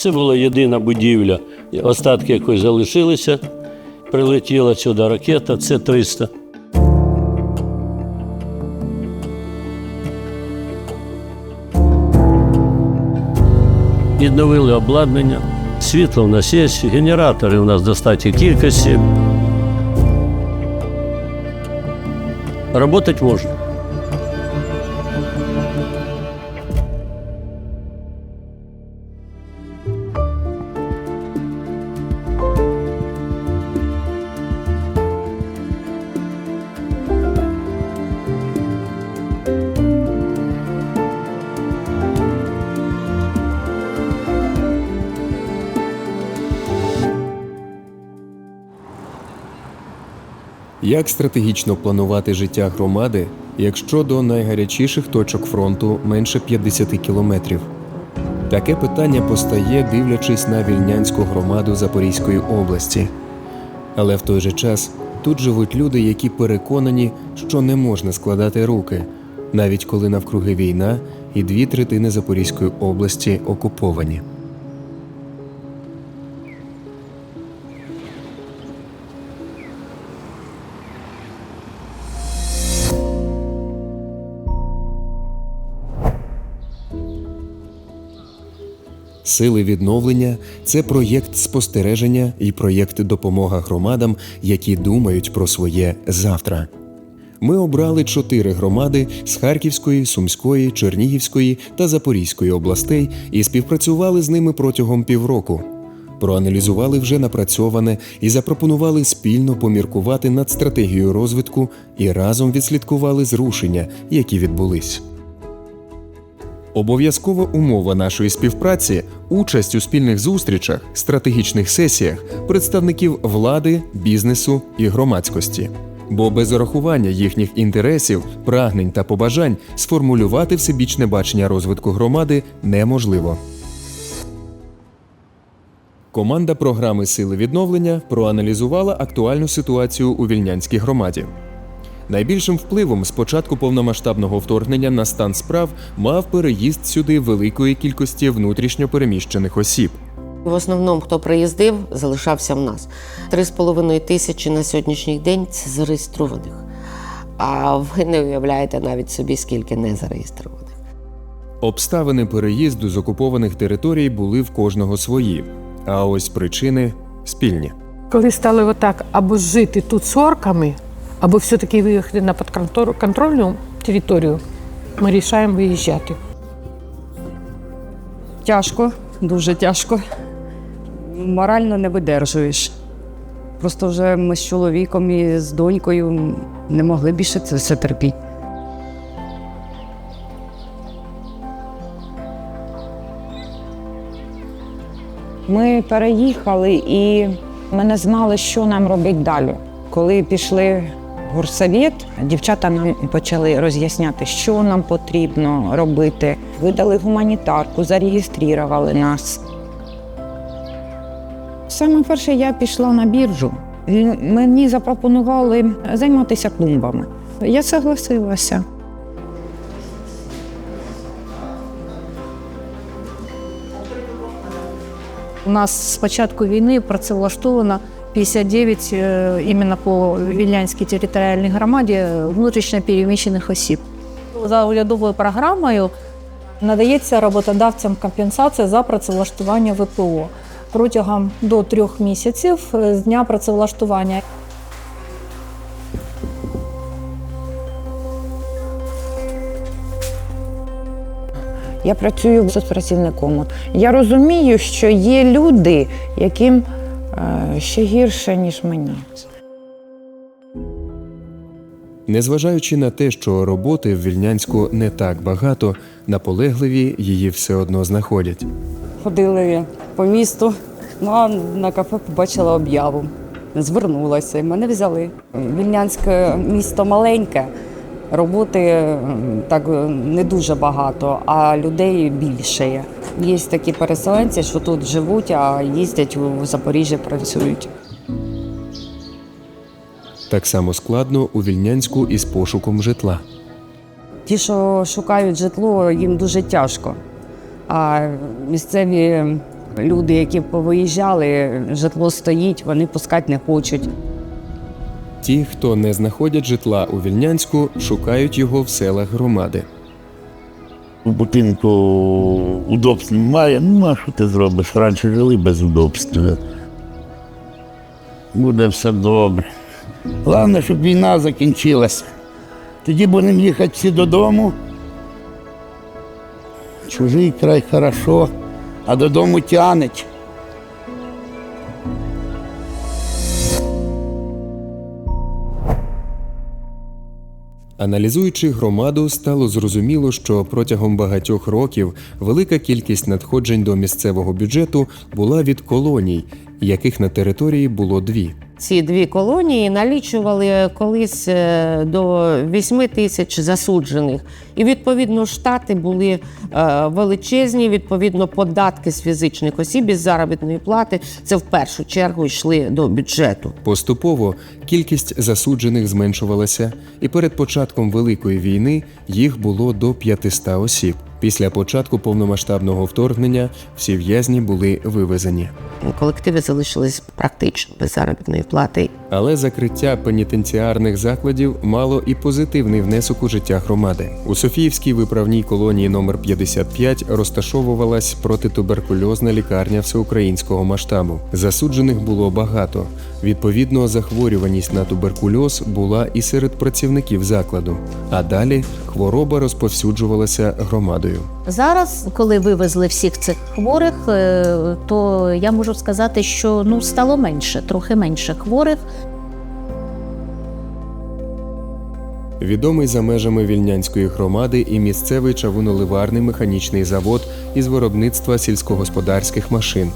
Це була єдина будівля, остатки якої залишилися. Прилетіла сюди ракета, це 300. Відновили обладнання, світло в нас є, генератори у нас в достатній кількості. Работать можна. Як стратегічно планувати життя громади, якщо до найгарячіших точок фронту менше 50 кілометрів? Таке питання постає, дивлячись на вільнянську громаду Запорізької області. Але в той же час тут живуть люди, які переконані, що не можна складати руки, навіть коли навкруги війна і дві третини Запорізької області окуповані. Сили відновлення це проєкт спостереження і проєкт допомога громадам, які думають про своє завтра. Ми обрали чотири громади з Харківської, Сумської, Чернігівської та Запорізької областей і співпрацювали з ними протягом півроку. Проаналізували вже напрацьоване і запропонували спільно поміркувати над стратегією розвитку і разом відслідкували зрушення, які відбулись. Обов'язкова умова нашої співпраці участь у спільних зустрічах, стратегічних сесіях представників влади, бізнесу і громадськості. Бо без урахування їхніх інтересів, прагнень та побажань сформулювати всебічне бачення розвитку громади неможливо. Команда програми Сили відновлення проаналізувала актуальну ситуацію у вільнянській громаді. Найбільшим впливом з початку повномасштабного вторгнення на стан справ мав переїзд сюди великої кількості внутрішньо переміщених осіб. В основному, хто приїздив, залишався в нас. Три з половиною тисячі на сьогоднішній день це зареєстрованих. А ви не уявляєте навіть собі, скільки не зареєстрованих. Обставини переїзду з окупованих територій були в кожного свої, а ось причини спільні. Коли стали отак або жити тут з орками, або все-таки виїхати на підконтрольну територію, ми рішаємо виїжджати. Тяжко, дуже тяжко. Морально не видержуєш. Просто вже ми з чоловіком і з донькою не могли більше це все терпіти. Ми переїхали і ми не знали, що нам робити далі. Коли пішли в дівчата нам почали роз'ясняти, що нам потрібно робити. Видали гуманітарку, зареєстрували нас. Саме перше я пішла на біржу. Мені запропонували займатися клумбами. Я согласилася. У нас з початку війни працевлаштовано 59 е, іменно по Вільнянській територіальній громаді внутрішньо переміщених осіб. За урядовою програмою надається роботодавцям компенсація за працевлаштування ВПО протягом до трьох місяців е, з дня працевлаштування. Я працюю соцпрацівником. Я розумію, що є люди, яким ще гірше, ніж мені. Незважаючи на те, що роботи в Вільнянську не так багато, наполегливі її все одно знаходять. Ходили по місту, ну а на кафе побачила об'яву. Звернулася і мене взяли. Вільнянське місто маленьке, роботи так не дуже багато, а людей більше є. Є такі переселенці, що тут живуть, а їздять у Запоріжжя, працюють. Так само складно у Вільнянську із пошуком житла. Ті, що шукають житло, їм дуже тяжко. А місцеві Люди, які повиїжджали, житло стоїть, вони пускати не хочуть. Ті, хто не знаходять житла у Вільнянську, шукають його в селах громади. У будинку удобств немає. Ну, а що ти зробиш? Раніше жили без удобств. Буде все добре. Головне, щоб війна закінчилася. Тоді будемо їхати всі додому. Чужий край хорошо, а додому тянеть. Аналізуючи громаду, стало зрозуміло, що протягом багатьох років велика кількість надходжень до місцевого бюджету була від колоній, яких на території було дві. Ці дві колонії налічували колись е, до 8 тисяч засуджених. І відповідно штати були е, величезні. Відповідно, податки з фізичних осіб із заробітної плати це в першу чергу йшли до бюджету. Поступово кількість засуджених зменшувалася, і перед початком Великої війни їх було до 500 осіб. Після початку повномасштабного вторгнення всі в'язні були вивезені. Колективи залишились практично без заробітної плати. Але закриття пенітенціарних закладів мало і позитивний внесок у життя громади. У Софіївській виправній колонії номер 55 розташовувалась протитуберкульозна лікарня всеукраїнського масштабу. Засуджених було багато. Відповідно, захворюваність на туберкульоз була і серед працівників закладу. А далі хвороба розповсюджувалася громадою. Зараз, коли вивезли всіх цих хворих, е, то я можу сказати, що ну стало менше, трохи менше хворих. Відомий за межами вільнянської громади і місцевий чавуноливарний механічний завод із виробництва сільськогосподарських машин.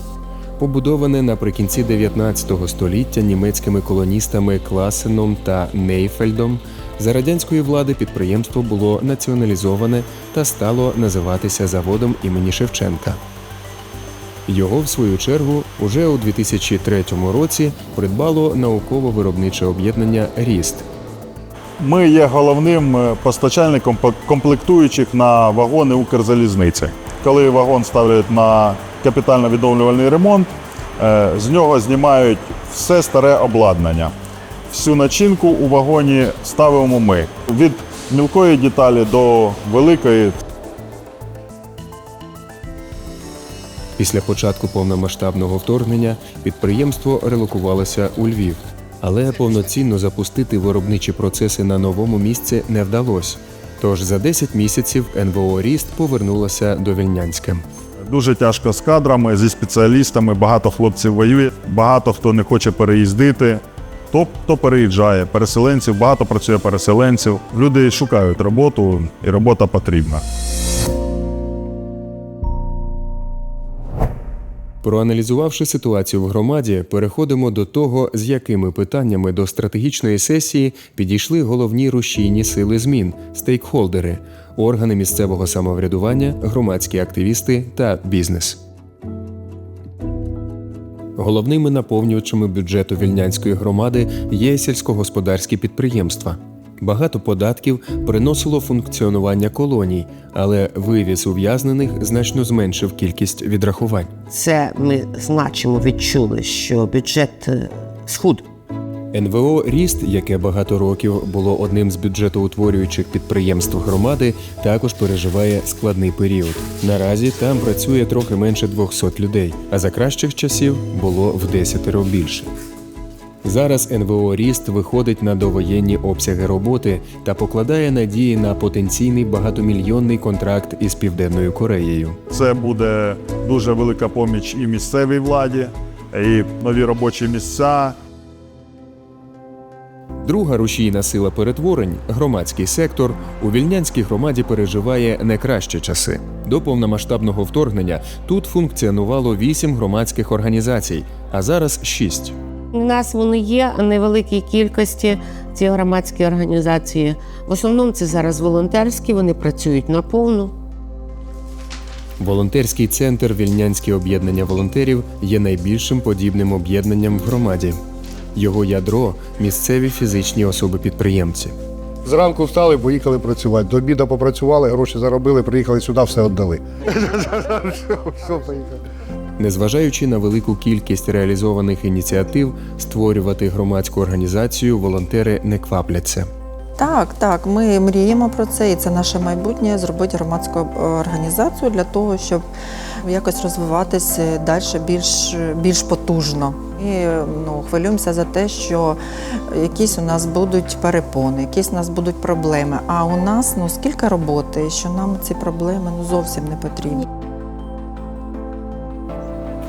Побудоване наприкінці 19 століття німецькими колоністами Класеном та Нейфельдом, за радянської влади підприємство було націоналізоване та стало називатися заводом імені Шевченка. Його, в свою чергу, уже у 2003 році придбало науково-виробниче об'єднання Ріст. Ми є головним е, постачальником комплектуючих на вагони Укрзалізниці. Коли вагон ставлять на капітально-відновлювальний ремонт, е, з нього знімають все старе обладнання. Всю начинку у вагоні ставимо ми. Від мілкої деталі до великої Після початку повномасштабного вторгнення підприємство релокувалося у Львів, але повноцінно запустити виробничі процеси на новому місці не вдалося. Тож за 10 місяців НВО Ріст повернулося до Вільнянська. Дуже тяжко з кадрами, зі спеціалістами. Багато хлопців воює, багато хто не хоче переїздити. Хто, хто переїжджає, переселенців, багато працює переселенців. Люди шукають роботу, і робота потрібна. Проаналізувавши ситуацію в громаді, переходимо до того, з якими питаннями до стратегічної сесії підійшли головні рушійні сили змін стейкхолдери, органи місцевого самоврядування, громадські активісти та бізнес. Головними наповнювачами бюджету вільнянської громади є сільськогосподарські підприємства. Багато податків приносило функціонування колоній, але вивіз ув'язнених значно зменшив кількість відрахувань. Це ми значимо відчули, що бюджет е, схуд. НВО Ріст, яке багато років було одним з бюджетоутворюючих підприємств громади, також переживає складний період. Наразі там працює трохи менше 200 людей, а за кращих часів було в десятеро більше. Зараз НВО Ріст виходить на довоєнні обсяги роботи та покладає надії на потенційний багатомільйонний контракт із Південною Кореєю. Це буде дуже велика поміч і місцевій владі, і нові робочі місця, Друга рушійна сила перетворень громадський сектор у вільнянській громаді переживає не кращі часи. До повномасштабного вторгнення тут функціонувало вісім громадських організацій, а зараз шість. У нас вони є в невеликій кількості ці громадські організації. В основному це зараз волонтерські, вони працюють наповну. Волонтерський центр Вільнянське об'єднання волонтерів є найбільшим подібним об'єднанням в громаді. Його ядро місцеві фізичні особи-підприємці. Зранку встали, поїхали працювати. До обіду попрацювали, гроші заробили, приїхали сюди, все віддали. Все, поїхали. Незважаючи на велику кількість реалізованих ініціатив, створювати громадську організацію волонтери не квапляться. Так, так, ми мріємо про це, і це наше майбутнє зробити громадську організацію для того, щоб якось розвиватися далі більш, більш потужно. І ну, хвилюємося за те, що якісь у нас будуть перепони, якісь у нас будуть проблеми. А у нас ну скільки роботи, що нам ці проблеми ну зовсім не потрібні.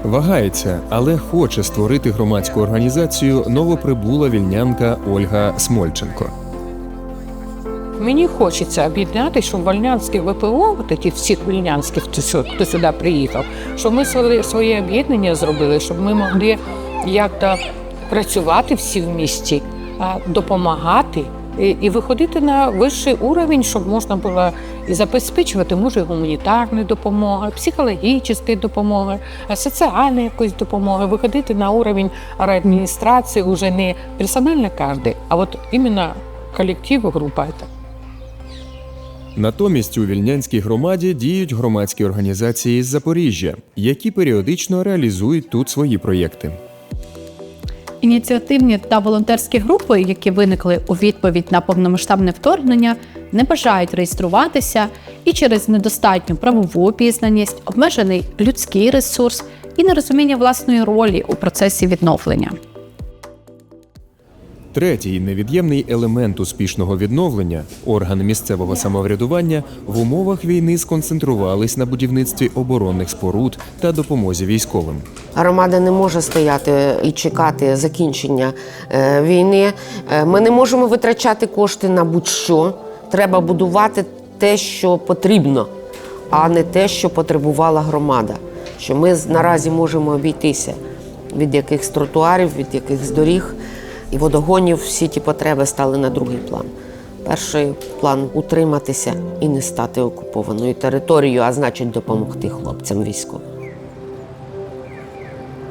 Вагається, але хоче створити громадську організацію новоприбула вільнянка Ольга Смольченко. Мені хочеться об'єднати, щоб вольнянські ВПО, от всіх вільнянських, хто, сюди приїхав, щоб ми своє, своє об'єднання зробили, щоб ми могли як-то працювати всі в місті, допомагати і, і виходити на вищий уровень, щоб можна було і забезпечувати може гуманітарну допомогу, психологічної допомоги, соціальної якоїсь допомоги, виходити на уровень адміністрації вже не персонально кожен, а от іменно колектив, група. Натомість у вільнянській громаді діють громадські організації з Запоріжжя, які періодично реалізують тут свої проєкти. Ініціативні та волонтерські групи, які виникли у відповідь на повномасштабне вторгнення, не бажають реєструватися і через недостатню правову обізнаність, обмежений людський ресурс і нерозуміння власної ролі у процесі відновлення. Третій невід'ємний елемент успішного відновлення орган місцевого самоврядування в умовах війни сконцентрувались на будівництві оборонних споруд та допомозі військовим. Громада не може стояти і чекати закінчення е, війни. Е, Ми не можемо витрачати кошти на будь-що. Треба будувати те, що потрібно, а не те, що потребувала громада. Що ми наразі можемо обійтися від якихось тротуарів, від якихось доріг і водогонів. Всі ті потреби стали на другий план. Перший план утриматися і не стати окупованою територією, а значить допомогти хлопцям військовим.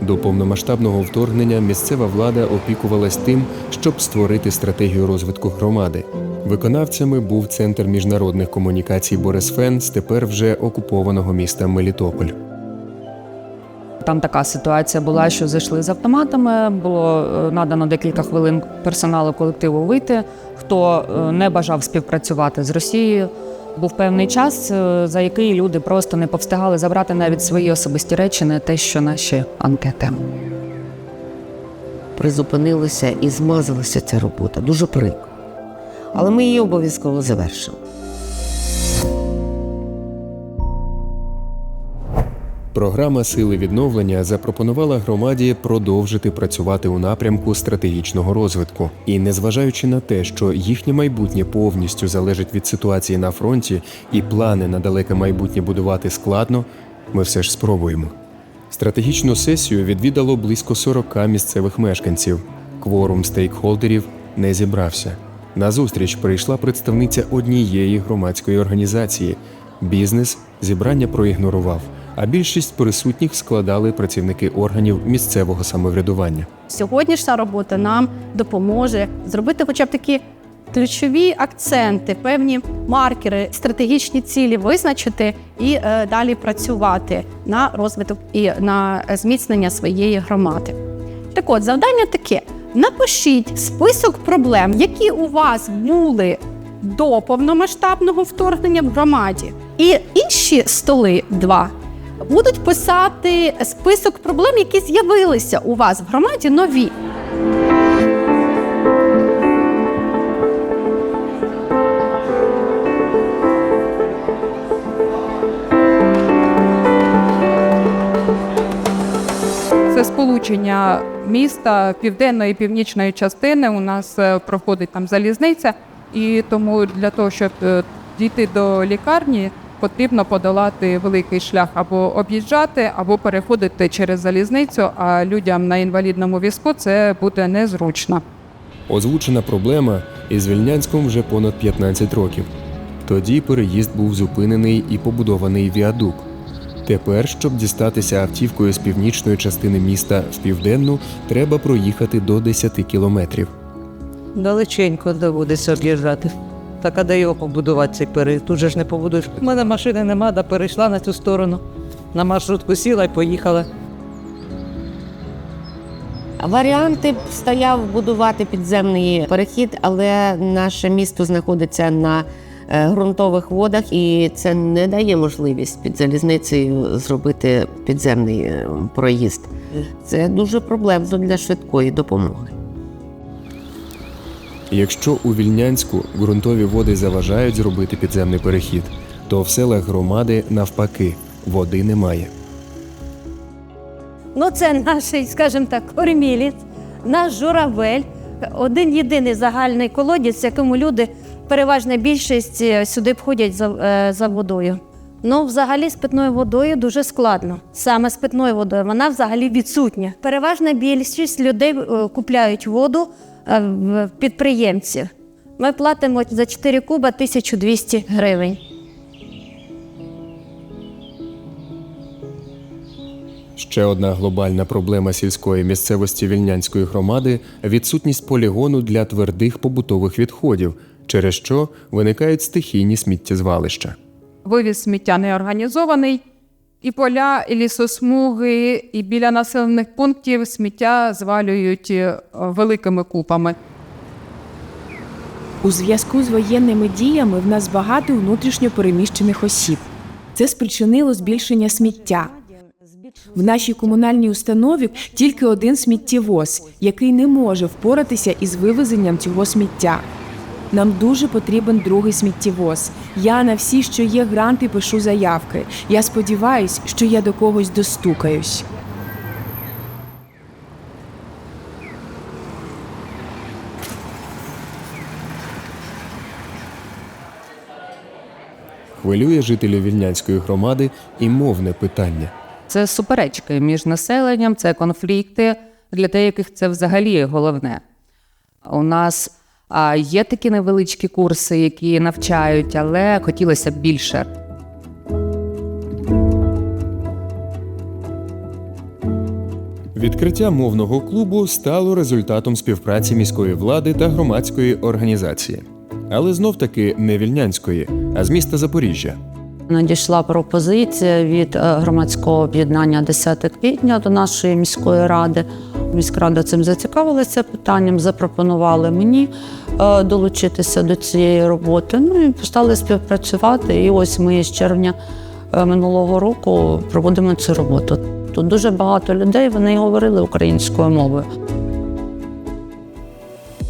До повномасштабного вторгнення місцева влада опікувалась тим, щоб створити стратегію розвитку громади. Виконавцями був центр міжнародних комунікацій Борисфен з тепер вже окупованого міста Мелітополь. Там така ситуація була, що зайшли з автоматами. Було е, надано декілька хвилин персоналу колективу вийти. Хто е, не бажав співпрацювати з Росією. Був певний час, е, за який люди просто не повстигали забрати навіть свої особисті речі, не те, що наші анкети. призупинилася і змазалася ця робота. Дуже прикро. Але ми її обов'язково завершимо. Програма Сили відновлення запропонувала громаді продовжити працювати у напрямку стратегічного розвитку. І незважаючи на те, що їхнє майбутнє повністю залежить від ситуації на фронті і плани на далеке майбутнє будувати складно, ми все ж спробуємо. Стратегічну сесію відвідало близько 40 місцевих мешканців. Кворум стейкхолдерів не зібрався. На зустріч прийшла представниця однієї громадської організації. Бізнес зібрання проігнорував, а більшість присутніх складали працівники органів місцевого самоврядування. Сьогоднішня робота нам допоможе зробити хоча б такі ключові акценти, певні маркери, стратегічні цілі визначити і е, далі працювати на розвиток і на зміцнення своєї громади. Так от, завдання таке: напишіть список проблем, які у вас були до повномасштабного вторгнення в громаді. І інші столи два будуть писати список проблем, які з'явилися у вас в громаді нові. Це сполучення міста південної і північної частини. У нас е, проходить там залізниця, і тому для того, щоб е, дійти до лікарні, потрібно подолати великий шлях або об'їжджати, або переходити через залізницю. А людям на інвалідному візку це буде незручно. Озвучена проблема із Вільнянськом вже понад 15 років. Тоді переїзд був зупинений і побудований віадук. Тепер, щоб дістатися автівкою з північної частини міста в південну, треба проїхати до 10 кілометрів. Далеченько доводиться об'їжджати. Так а де його побудувати цей переїзд? Тут же ж не побудуєш. У мене машини нема, да перейшла на цю сторону. На маршрутку сіла і поїхала. Варіанти стояв будувати підземний перехід, але наше місто знаходиться на е, ґрунтових водах, і це не дає можливість під залізницею зробити підземний е, проїзд. Це дуже проблемно для швидкої допомоги. Якщо у Вільнянську ґрунтові води заважають зробити підземний перехід, то в селах громади навпаки води немає. Ну, це наш, скажімо так, кормілець, наш журавель, один єдиний загальний колодязь, якому люди, переважна більшість е, сюди входять за, е, за водою. Ну, взагалі, з питною водою дуже складно. Саме з питною водою вона взагалі відсутня. Переважна більшість людей е, купляють воду підприємців. Ми платимо за 4 куба 1200 гривень. Ще одна глобальна проблема сільської місцевості вільнянської громади відсутність полігону для твердих побутових відходів, через що виникають стихійні сміттєзвалища. Вивіз сміття не організований. І поля, і лісосмуги, і біля населених пунктів сміття звалюють е, великими купами. У зв'язку з воєнними діями в нас багато внутрішньо переміщених осіб. Це спричинило збільшення сміття. В нашій комунальній установі тільки один сміттєвоз, який не може впоратися із вивезенням цього сміття. Нам дуже потрібен другий сміттєвоз. Я на всі, що є гранти, пишу заявки. Я сподіваюсь, що я до когось достукаюсь. Хвилює жителів вільнянської громади і мовне питання. Це суперечки між населенням, це конфлікти, для деяких це взагалі головне. У нас є такі невеличкі курси, які навчають, але хотілося б більше. Відкриття мовного клубу стало результатом співпраці міської влади та громадської організації, але знов таки не вільнянської, а з міста Запоріжжя. Надійшла пропозиція від е, громадського об'єднання 10 квітня до нашої міської ради. Міськрада цим зацікавилася питанням, запропонували мені долучитися до цієї роботи. Ну і стали співпрацювати. І ось ми з червня е, минулого року проводимо цю роботу. Тут дуже багато людей вони говорили українською мовою.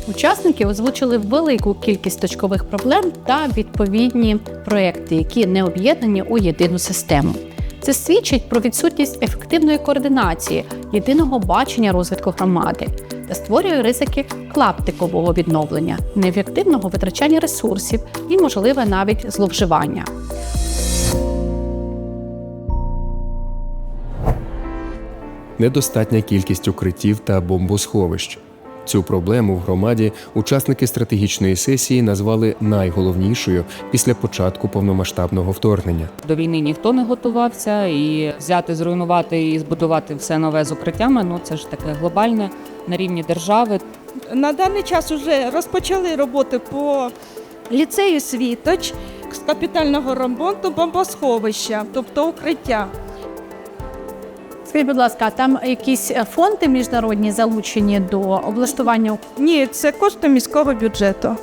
Учасники озвучили велику кількість точкових проблем та відповідні проекти, які не об'єднані у єдину систему. Це свідчить про відсутність ефективної координації, єдиного бачення розвитку громади створює ризики клаптикового відновлення, неефективного витрачання ресурсів і, можливе, навіть зловживання. недостатня кількість укриттів та бомбосховищ. Цю проблему в громаді учасники стратегічної сесії назвали найголовнішою після початку повномасштабного вторгнення. До війни ніхто не готувався, і взяти, зруйнувати і збудувати все нове з укриттями ну це ж таке глобальне на рівні держави. На даний час вже розпочали роботи по ліцею Світоч з капітального ремонту бомбосховища, тобто укриття. Скажіть, будь ласка, там якісь е, фонди міжнародні залучені до облаштування Ні, це кошти міського бюджету.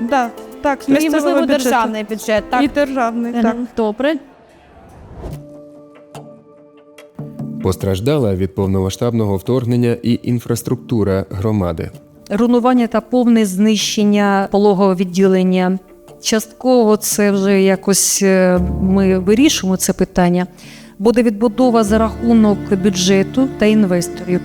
Да, так, з і, місцевого можливо, бюджету. державний бюджет. Так? І державний, Мгм. так. Добре. Постраждала від повномасштабного вторгнення і інфраструктура громади. руйнування та повне знищення пологового відділення. Частково це вже якось е, ми вирішуємо це питання. Буде відбудова за рахунок бюджету та інвесторів.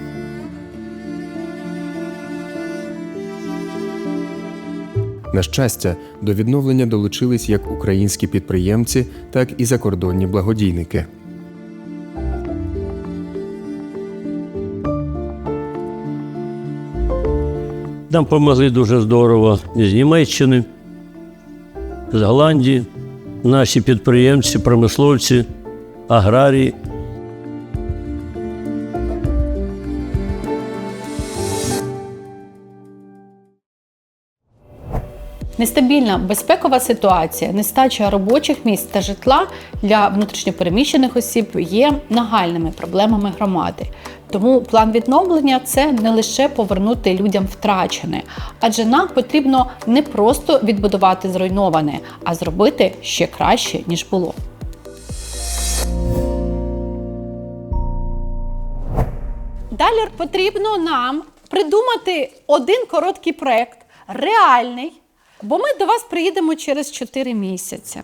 На щастя, до відновлення долучились як українські підприємці, так і закордонні благодійники. Нам допомогли дуже здорово з Німеччини, з Голландії, наші підприємці, промисловці, аграрії. Нестабільна безпекова ситуація, нестача робочих місць та житла для внутрішньопереміщених осіб є нагальними проблемами громади. Тому план відновлення це не лише повернути людям втрачене, адже нам потрібно не просто відбудувати зруйноване, а зробити ще краще ніж було. Далі потрібно нам придумати один короткий проект, реальний, бо ми до вас приїдемо через 4 місяці.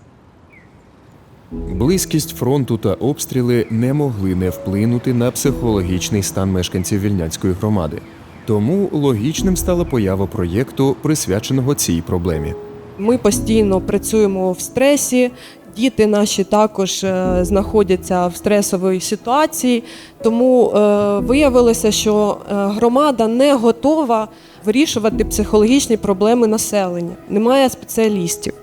Близькість фронту та обстріли не могли не вплинути на психологічний стан мешканців вільнянської громади. Тому логічним стала поява проєкту, присвяченого цій проблемі. Ми постійно працюємо в стресі. Діти наші також е, знаходяться в стресовій ситуації, тому е, виявилося, що е, громада не готова вирішувати психологічні проблеми населення. Немає спеціалістів.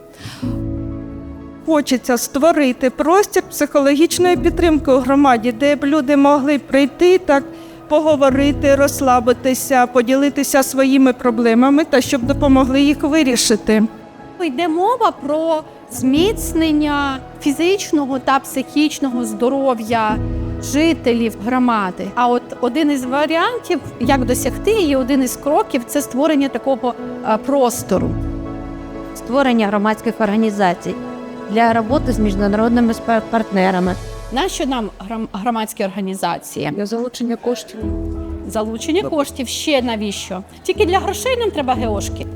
Хочеться створити простір психологічної підтримки у громаді, де б люди могли прийти так. Поговорити, розслабитися, поділитися своїми проблемами та щоб допомогли їх вирішити. Йде мова про зміцнення фізичного та психічного здоров'я жителів громади. А от один із варіантів, як досягти її, один із кроків це створення такого е, простору. Створення громадських організацій для роботи з міжнародними партнерами. Нащо нам громадські організації? Для залучення коштів. Залучення коштів ще навіщо? Тільки для грошей нам треба геошки.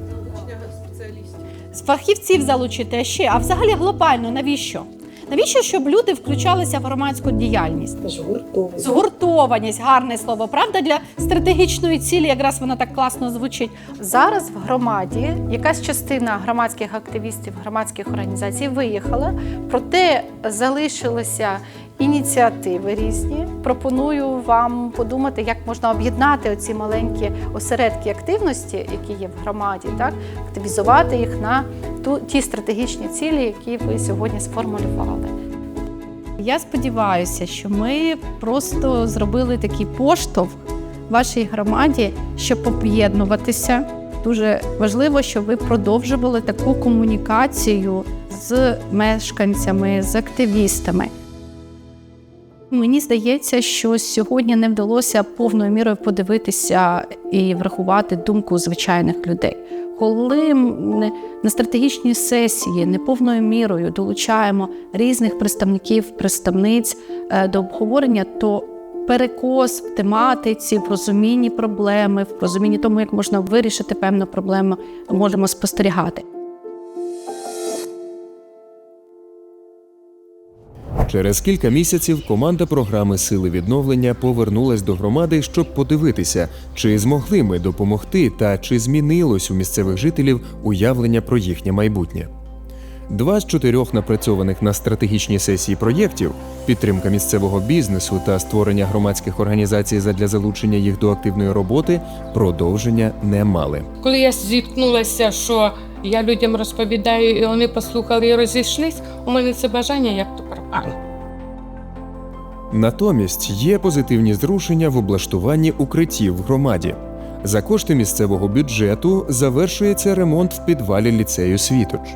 З фахівців залучити ще, а взагалі глобально навіщо? Навіщо, щоб люди включалися в громадську діяльність? Згуртованість. Згуртованість, гарне слово. Правда, для стратегічної цілі якраз вона так класно звучить. Зараз в громаді якась частина громадських активістів, громадських організацій виїхала, проте залишилися ініціативи різні. Пропоную вам подумати, як можна об'єднати оці маленькі осередки активності, які є в громаді, так активізувати їх на ту ті стратегічні цілі, які ви сьогодні сформулювали. Я сподіваюся, що ми просто зробили такий поштовх вашій громаді, щоб об'єднуватися. Дуже важливо, щоб ви продовжували таку комунікацію з мешканцями, з активістами. Мені здається, що сьогодні не вдалося повною мірою подивитися і врахувати думку звичайних людей. Коли на стратегічній сесії неповною мірою долучаємо різних представників, представниць е, до обговорення, то перекос в тематиці, в розумінні проблеми, в розумінні тому, як можна вирішити певну проблему, можемо спостерігати. Через кілька місяців команда програми Сили відновлення повернулась до громади, щоб подивитися, чи змогли ми допомогти та чи змінилось у місцевих жителів уявлення про їхнє майбутнє. Два з чотирьох напрацьованих на стратегічній сесії проєктів підтримка місцевого бізнесу та створення громадських організацій задля залучення їх до активної роботи продовження не мали. Коли я зіткнулася, що я людям розповідаю, і вони послухали і розійшлись, у мене це бажання як то пропало. Натомість є позитивні зрушення в облаштуванні укриттів в громаді. За кошти місцевого бюджету завершується ремонт в підвалі ліцею Світоч.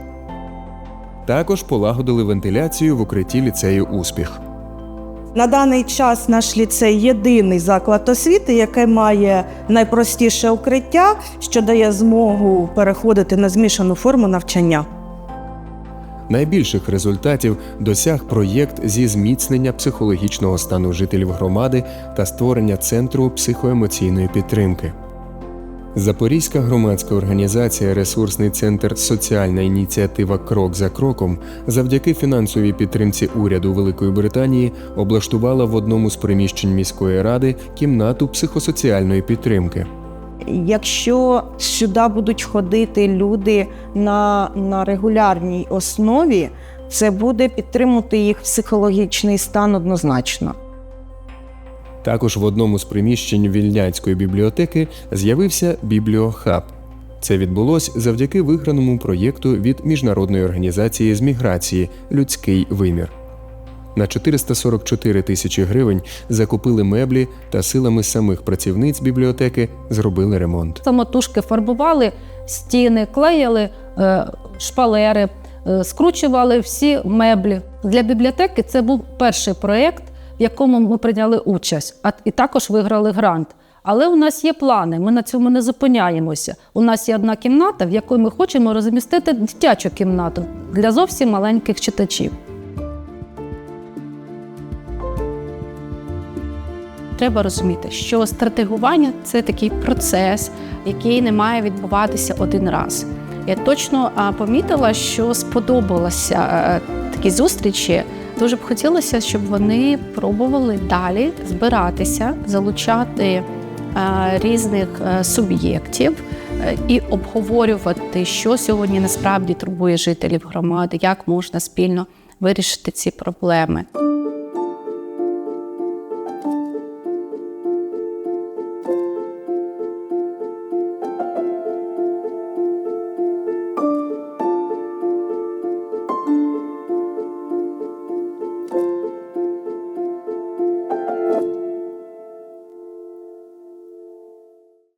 Також полагодили вентиляцію в укритті ліцею Успіх. На даний час наш ліцей єдиний заклад освіти, який має найпростіше укриття, що дає змогу переходити на змішану форму навчання. Найбільших результатів досяг проєкт зі зміцнення психологічного стану жителів громади та створення центру психоемоційної підтримки. Запорізька громадська організація Ресурсний центр Соціальна ініціатива Крок за кроком завдяки фінансовій підтримці уряду Великої Британії облаштувала в одному з приміщень міської ради кімнату психосоціальної підтримки. Якщо сюди будуть ходити люди на, на регулярній основі, це буде підтримувати їх психологічний стан однозначно. Також в одному з приміщень Вільняцької бібліотеки з'явився бібліохаб. Це відбулось завдяки виграному проєкту від міжнародної організації з міграції Людський вимір. На 444 тисячі гривень закупили меблі та силами самих працівниць бібліотеки зробили ремонт. Самотужки фарбували стіни, клеїли е, шпалери, е, скручували всі меблі. Для бібліотеки це був перший проєкт, в якому ми прийняли участь, а і також виграли грант. Але у нас є плани, ми на цьому не зупиняємося. У нас є одна кімната, в якій ми хочемо розмістити дитячу кімнату для зовсім маленьких читачів. Треба розуміти, що стратегування це такий процес, який не має відбуватися один раз. Я точно помітила, що сподобалося е, такі зустрічі. Дуже б хотілося, щоб вони пробували далі збиратися, залучати е, різних е, суб'єктів е, і обговорювати, що сьогодні насправді турбує жителів громади, як можна спільно вирішити ці проблеми.